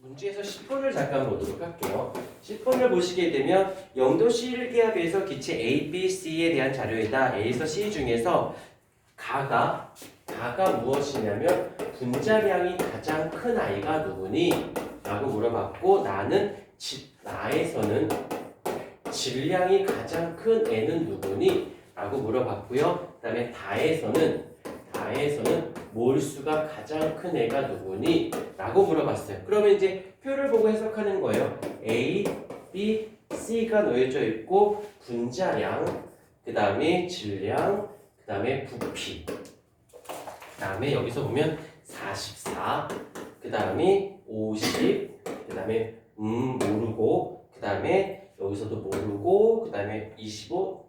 문제에서 10번을 잠깐 보도록 할게요. 10번을 보시게 되면 영도 C1기압에서 기체 A, B, C에 대한 자료이다. A에서 C 중에서 가가 가가 무엇이냐면 분자량이 가장 큰 아이가 누구니? 라고 물어봤고 나는 지, 나에서는 질량이 가장 큰 애는 누구니? 라고 물어봤고요. 그 다음에 다에서는 몰수가 가장 큰 애가 누구니? 라고 물어봤어요. 그러면 이제 표를 보고 해석하는 거예요. A, B, C가 놓여져 있고 분자량, 그 다음에 질량, 그 다음에 부피, 그 다음에 여기서 보면 44, 그 다음에 50, 그 다음에 음 모르고, 그 다음에 여기서도 모르고, 그 다음에 25,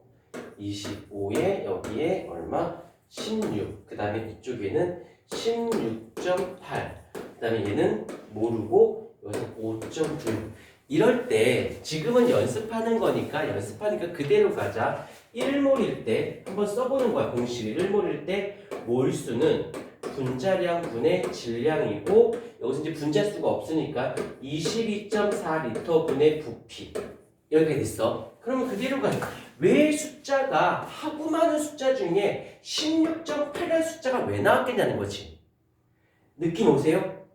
25에 여기에 얼마? 16. 그 다음에 이쪽에는 16.8. 그 다음에 얘는 모르고 여기서 5.9. 이럴 때 지금은 연습하는 거니까 연습하니까 그대로 가자. 1몰일 때 한번 써보는 거야. 공식이 1몰일 때 몰수는 분자량 분의 질량이고 여기서 이제 분자수가 없으니까 22.4리터 분의 부피 이렇게 됐어. 그러면 그대로 가. 왜 숫자가 하고 많은 숫자 중에 16.8이라는 숫자가 왜 나왔겠냐는 거지. 느낌 오세요?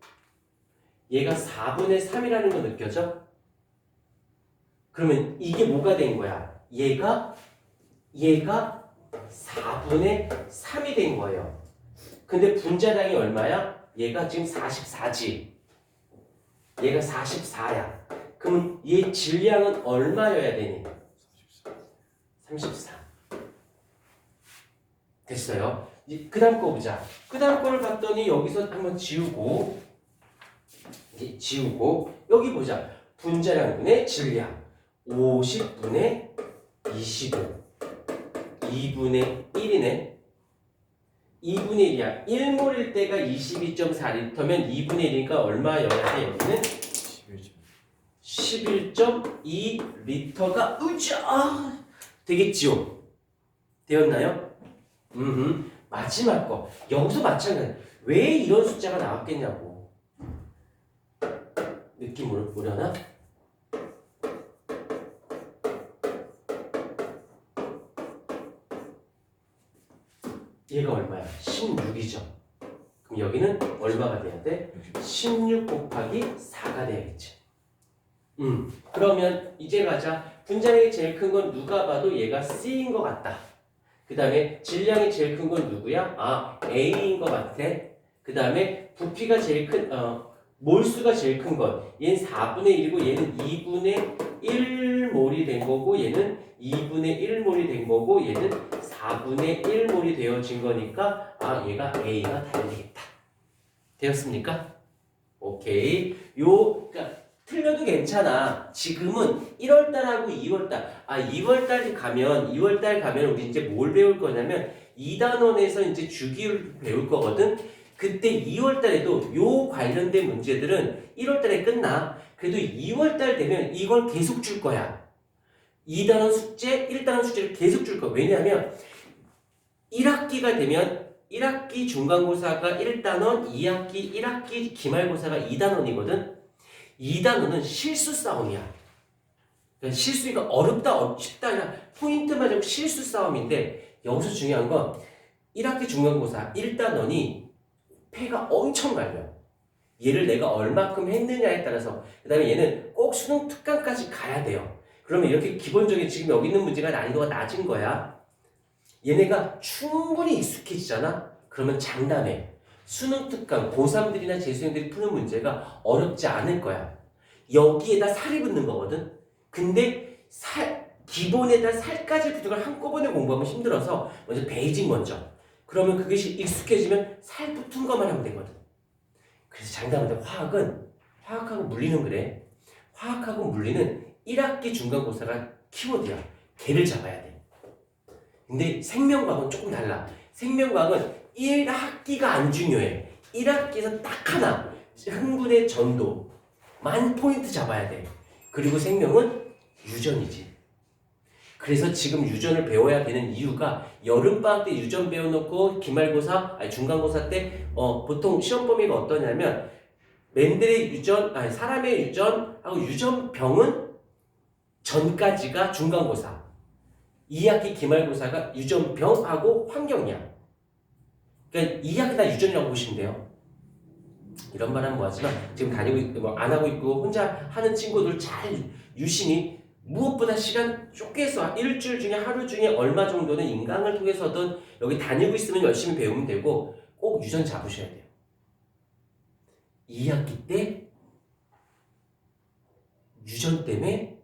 얘가 4분의 3이라는 거 느껴져? 그러면 이게 뭐가 된 거야? 얘가 얘가 4분의 3이 된 거예요. 근데 분자량이 얼마야? 얘가 지금 44지. 얘가 44야. 그럼 얘 질량은 얼마여야 되니? 34. 됐어요. 그 다음 거 보자. 그 다음 거를 봤더니 여기서 한번 지우고, 이제 지우고, 여기 보자. 분자량분의 질량. 50분의 25. 2분의 1이네. 2분의 1이야. 1몰일 때가 22.4리터면 2분의 1이니까 얼마여야 돼? 여기는 11.2 리터가 으쌰 되겠지요? 되었나요? 음, 마지막 거 여기서 마찬가지. 왜 이런 숫자가 나왔겠냐고 느낌 오려- 오려나? 얘가 얼마야? 16이죠. 그럼 여기는 얼마가 돼야 돼? 16 곱하기 4가 돼야겠지. 음, 그러면 이제 가자. 분자량이 제일 큰 건 누가 봐도 얘가 C인 것 같다. 그 다음에 질량이 제일 큰 건 누구야? 아, A인 것 같아. 그 다음에 부피가 제일 큰, 어, 몰수가 제일 큰 건. 얘는 4분의 1이고 얘는 2분의 1몰이 된 거고 얘는 2분의 1몰이 된 거고 얘는 4분의 1몰이 되어진 거니까 아, 얘가 A가 되겠다. 되었습니까? 오케이. 요, 그러니까 틀려도 괜찮아. 지금은 1월달하고 2월달. 아, 2월달 가면, 2월달 가면 우리 이제 뭘 배울 거냐면 2단원에서 이제 주기율 배울 거거든. 그때 2월달에도 요 관련된 문제들은 1월달에 끝나. 그래도 2월달 되면 이걸 계속 줄 거야. 2단원 숙제, 1단원 숙제를 계속 줄 거야. 왜냐하면 1학기가 되면 1학기 중간고사가 1단원, 2학기, 1학기 기말고사가 2단원이거든. 2단원은 실수 싸움이야. 그러니까 실수가 어렵다, 어- 쉽다, 아니라 포인트만 잡고 실수 싸움인데 여기서 중요한 건 1학기 중간고사 1단원이 패가 엄청 갈려. 얘를 내가 얼마큼 했느냐에 따라서 그 다음에 얘는 꼭 수능 특강까지 가야 돼요. 그러면 이렇게 기본적인 지금 여기 있는 문제가 난이도가 낮은 거야. 얘네가 충분히 익숙해지잖아? 그러면 장담해. 수능 특강, 고3들이나 재수생들이 푸는 문제가 어렵지 않을 거야. 여기에다 살이 붙는 거거든? 근데 살, 기본에다 살까지 걸 한꺼번에 공부하면 힘들어서 먼저 베이징 먼저. 그러면 그것이 익숙해지면 살 붙은 것만 하면 되거든. 그래서 장담한데 화학은, 화학하고 물리는 그래. 화학하고 물리는 1학기 중간고사가 키워드야. 걔를 잡아야 돼. 근데 생명과학은 조금 달라. 생명과학은 1학기가 안 중요해. 1학기에서 딱 하나. 흥분의 전도 만 포인트 잡아야 돼. 그리고 생명은 유전이지. 그래서 지금 유전을 배워야 되는 이유가 여름방학 때 유전 배워놓고 기말고사, 아니 중간고사 때 어, 보통 시험 범위가 어떠냐면 맨델의 유전, 아니 사람의 유전하고 유전병은 전까지가 중간고사. 2학기 기말고사가 유전병하고 환경이야. 그러니까 2학기 다 유전이라고 보시면 돼요. 이런 말 하면 뭐하지만 지금 다니고 있고 뭐 안 하고 있고 혼자 하는 친구들 잘 유심히 무엇보다 시간 쪼개서 일주일 중에 하루 중에 얼마 정도는 인강을 통해서든 여기 다니고 있으면 열심히 배우면 되고 꼭 유전 잡으셔야 돼요. 2학기 때 유전 때문에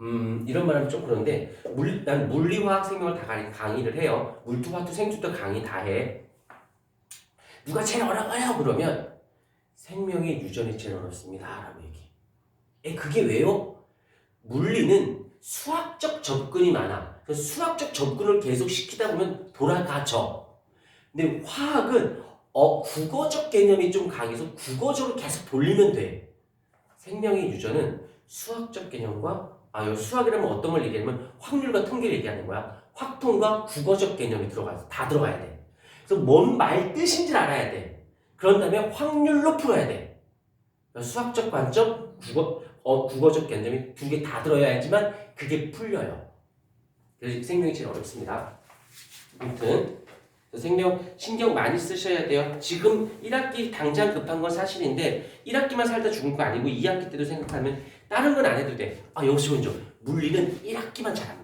음 이런 말하면 좀 그런데 물, 난 물리화학 생명을 다 강의- 강의를 해요. 물투화투 생투도 강의 다 해. 누가 제일 어려워요? 그러면 생명의 유전이 제일 어렵습니다. 라고 얘기해. 에 그게 왜요? 물리는 수학적 접근이 많아. 수학적 접근을 계속 시키다 보면 돌아가죠. 근데 화학은 어, 국어적 개념이 좀 강해서 국어적으로 계속 돌리면 돼. 생명의 유전은 수학적 개념과 아, 여기 수학이라면 어떤 걸 얘기하냐면 확률과 통계를 얘기하는 거야. 확통과 국어적 개념이 들어가서 다 들어가야 돼. 그래서 뭔 말 뜻인지 알아야 돼. 그런 다음에 확률로 풀어야 돼. 수학적 관점, 국어, 어, 국어적 개념이 두 개 다 들어야지만 그게 풀려요. 그래서 생명이 제일 어렵습니다. 아무튼 생명 신경 많이 쓰셔야 돼요. 지금 1학기 당장 급한 건 사실인데 1학기만 살다 죽은 거 아니고 2학기 때도 생각하면 다른 건 안 해도 돼. 아 여기서 먼저 물리는 1학기만 잘하면 돼.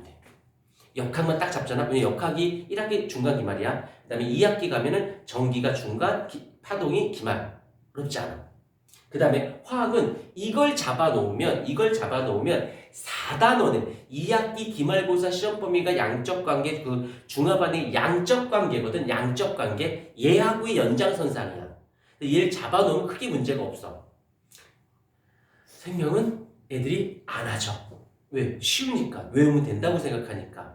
역학만 딱 잡잖아. 왜냐 역학이 1학기 중간 기말이야. 그다음에 2학기 가면은 전기가 중간, 기- 파동이 기말. 어렵지 않아. 그 다음에 화학은 이걸 잡아 놓으면 이걸 잡아 놓으면 4단원은 2학기 기말고사 시험 범위가 양적 관계 그 중하반의 양적 관계거든 양적 관계 얘하고의 연장선상이야 얘를 잡아 놓으면 크게 문제가 없어 생명은 애들이 안 하죠 왜? 쉬우니까 외우면 된다고 생각하니까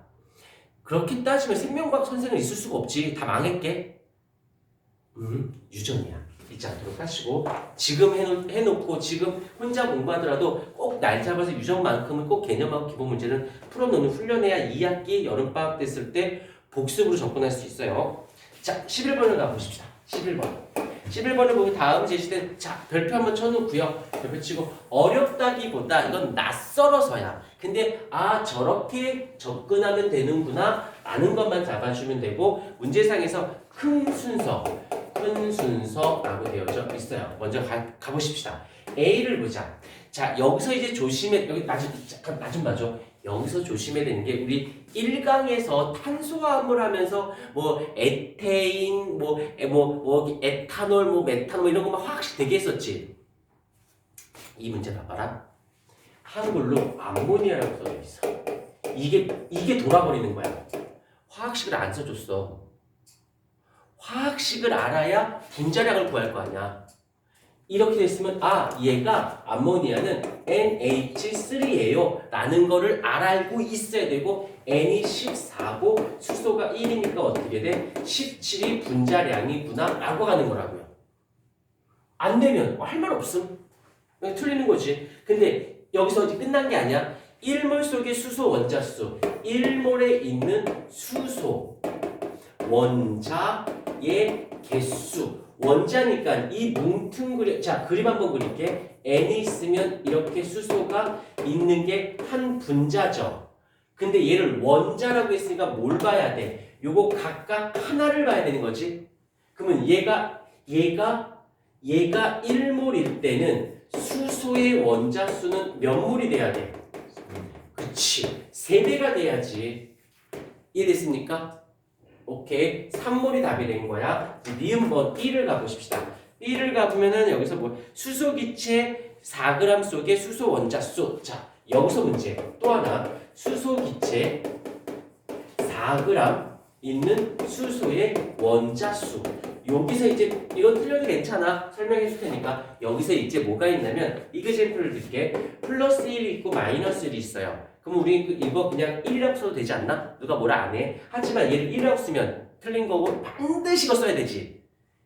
그렇게 따지면 생명과학 선생은 있을 수가 없지 다 망했게 음 유전이야 잊지 않도록 하시고 지금 해놓, 해놓고 지금 혼자 공부하더라도 꼭 날 잡아서 유전만큼은 꼭 개념하고 기본 문제는 풀어놓는 훈련해야 2학기 여름방학 됐을 때 복습으로 접근할 수 있어요. 자, 11번을 가보십시다. 11번. 11번을 보면 다음 제시된 자 별표 한번 쳐놓고요. 별표 치고 어렵다기보다 이건 낯설어서야. 근데 아 저렇게 접근하면 되는구나 아는 것만 잡아주면 되고 문제상에서 큰 순서 큰 순서라고 되어져 있어요. 먼저 가, 가보십시다. A를 보자. 자, 여기서 이제 조심해, 여기 나 좀, 잠깐, 나좀 봐줘. 여기서 조심해야 되는 게 우리 1강에서 탄소화합을 하면서 뭐 에테인, 뭐, 에, 뭐, 뭐, 에탄올, 뭐, 메탄올 뭐 이런 거만 화학식 되게 했었지. 이 문제 봐봐라. 한글로 암모니아라고 써져 있어. 이게, 이게 돌아버리는 거야. 화학식을 안 써줬어. 화학식을 알아야 분자량을 구할 거 아니야. 이렇게 됐으면 아 얘가 암모니아는 NH3예요 라는 거를 알고 있어야 되고 N이 14고 수소가 1이니까 어떻게 돼? 17이 분자량이구나 라고 하는 거라고요. 안 되면 할말 없음. 틀리는 거지. 근데 여기서 이제 끝난 게 아니야. 1몰 속의 수소 원자수 1몰에 있는 수소 원자의 개수 원자니까 이 뭉퉁그려 자 그림 한번 그릴게. N이 있으면 이렇게 수소가 있는 게 한 분자죠. 근데 얘를 원자라고 했으니까 뭘 봐야 돼? 요거 각각 하나를 봐야 되는 거지. 그러면 얘가 얘가 얘가 1몰일 때는 수소의 원자 수는 몇 몰이 돼야 돼? 그치. 세배가 돼야지. 이해됐습니까? 오케이. 3몰이 답이 된 거야. 니은번 B를 가보십시다. B를 가보면은 여기서 뭐 수소기체 4g 속의 수소 원자수. 자, 여기서 문제. 또 하나. 수소기체 4g 있는 수소의 원자수. 여기서 이제 이건 틀려도 괜찮아. 설명해 줄 테니까. 여기서 이제 뭐가 있냐면 이그젠플을 드릴게. 플러스 1이 있고 마이너스 1이 있어요. 그럼 우리 그 이거 그냥 1이라고 써도 되지 않나? 누가 뭐라 안 해? 하지만 얘를 1이라고 쓰면 틀린 거고 반드시 이거 써야 되지.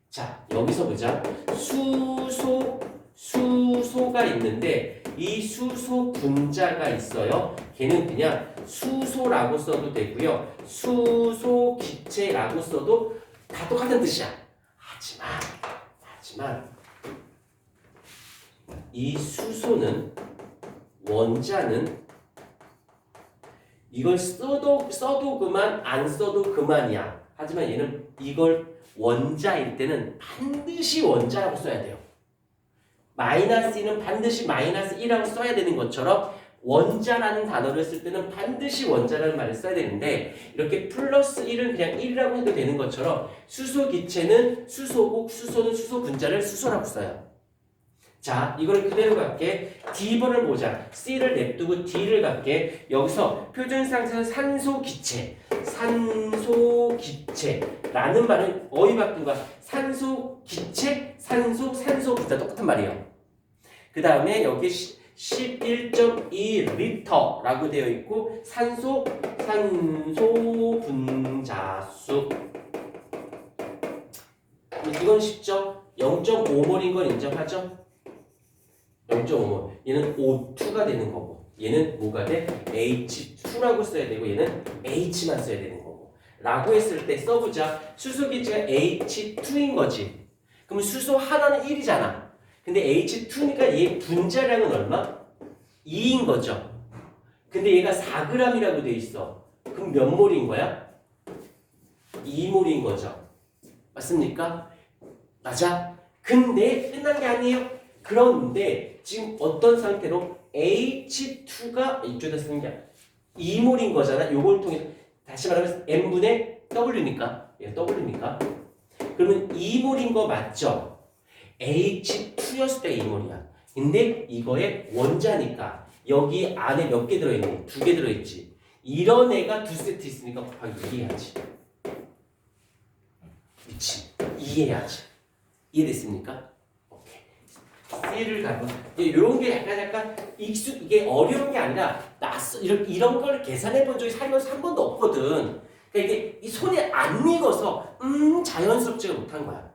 자, 여기서 보자. 수소, 수소가 있는데 이 수소 분자가 있어요. 걔는 그냥 수소라고 써도 되고요. 수소 기체라고 써도 다 똑같은 뜻이야. 하지만, 하지만 이 수소는 원자는 이걸 써도 써도 그만 안 써도 그만이야. 하지만 얘는 이걸 원자일 때는 반드시 원자라고 써야 돼요. 마이너스 1은 반드시 마이너스 1이라고 써야 되는 것처럼 원자라는 단어를 쓸 때는 반드시 원자라는 말을 써야 되는데 이렇게 플러스 1은 그냥 1이라고 해도 되는 것처럼 수소 기체는 수소고 수소는 수소 분자를 수소라고 써요. 자, 이걸 그대로 갈게. D번을 보자. C를 냅두고 D를 갈게. 여기서 표준 상태에서 산소 기체, 산소 기체라는 말은 어휘 바꾼 거야. 산소 기체, 산소, 산소 분자 똑같은 말이에요. 그 다음에 여기 11.2 리터라고 되어 있고 산소, 산소 분자수. 이건 쉽죠? 0.5몰인 건 인정하죠? 0.5몰. 얘는 O2가 되는 거고, 얘는 뭐가 돼? H2라고 써야 되고, 얘는 H만 써야 되는 거고. 라고 했을 때 써보자. 수소 기체가 H2인 거지. 그럼 수소 하나는 1이잖아. 근데 H2니까 얘 분자량은 얼마? 2인 거죠. 근데 얘가 4g이라고 돼 있어. 그럼 몇 몰인 거야? 2몰인 거죠. 맞습니까? 맞아? 근데 끝난 게 아니에요. 그런데 지금 어떤 상태로 H2가 이쪽에다 쓰는 게 2몰인 거잖아. 요걸 통해서 다시 말하면 N분의 W니까 얘 W니까 그러면 2몰인 거 맞죠? H2였을 때 2몰이야. 근데 이거의 원자니까 여기 안에 몇 개 들어있니? 두 개 들어있지. 이런 애가 두 세트 있으니까 곱하기 2 해야지. 미친. 이해해야지. 이해됐습니까? C를 가고 이런 게 약간 약간 익숙 이게 어려운 게 아니라 낯선 이런 이런 걸 계산해 본 적이 살면서 한 번도 없거든. 그러니까 이게 이 손에 안 익어서 음 자연스럽지가 못한 거야.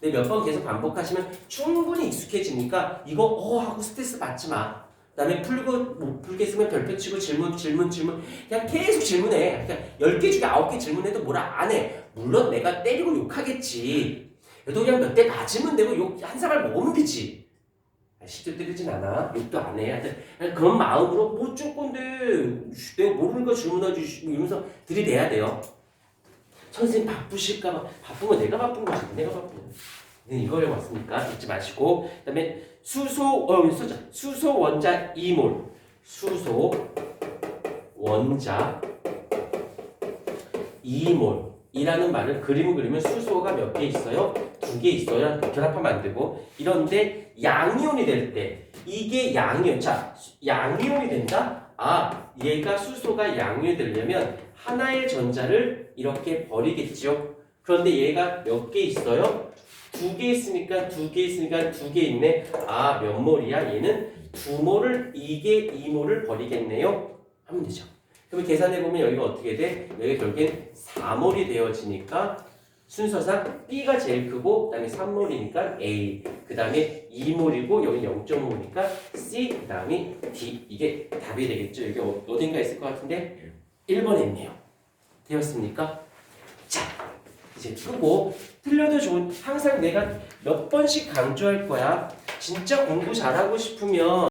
근데 몇 번 계속 반복하시면 충분히 익숙해지니까 이거 어 하고 스트레스 받지 마. 그다음에 풀고 못 풀겠으면 별표 치고 질문 질문 질문 그냥 계속 질문해. 그냥 10개 중에 9개 질문해도 뭐라 안 해. 물론 내가 때리고 욕하겠지. 그래도 그냥 몇 대 맞으면 되고 욕 한 사발 먹으면 되지. 아, 실제 때리진 않아. 욕도 안 해. 하여튼 그런 마음으로 뭐 어쩔 건데 씨, 내가 모르는 거 질문하지 이러면서 들이대야 돼요. 선생님 바쁘실까봐 바쁘면 내가 바쁜 거지 내가 바쁜 거. 네, 이거를 왔으니까 잊지 마시고 그다음에 수소 어 쓰자 수소 원자 2몰 수소 원자 2몰 이라는 말을 그림을 그리면 수소가 몇 개 있어요? 두 개 있어요. 결합하면 안 되고 이런데 양이온이 될 때 이게 양이온 자 양이온이 된다? 아 얘가 수소가 양이온이 되려면 하나의 전자를 이렇게 버리겠죠. 그런데 얘가 몇 개 있어요? 두 개 있으니까 두 개 있으니까 두 개 있네. 아 몇 몰이야? 얘는 두 몰을 이게 이 몰을 버리겠네요. 하면 되죠. 그럼 계산해 보면 여기가 어떻게 돼? 여기 결국엔 4몰이 되어지니까 순서상 B가 제일 크고 그다음에 3몰이니까 A 그다음에 2몰이고 여기 0.5니까 C 그다음에 D 이게 답이 되겠죠. 어- 어딘가 있을 것 같은데 1번에 있네요. 되었습니까? 자 이제 끄고 틀려도 좋은 항상 내가 몇 번씩 강조할 거야. 진짜 공부 잘하고 싶으면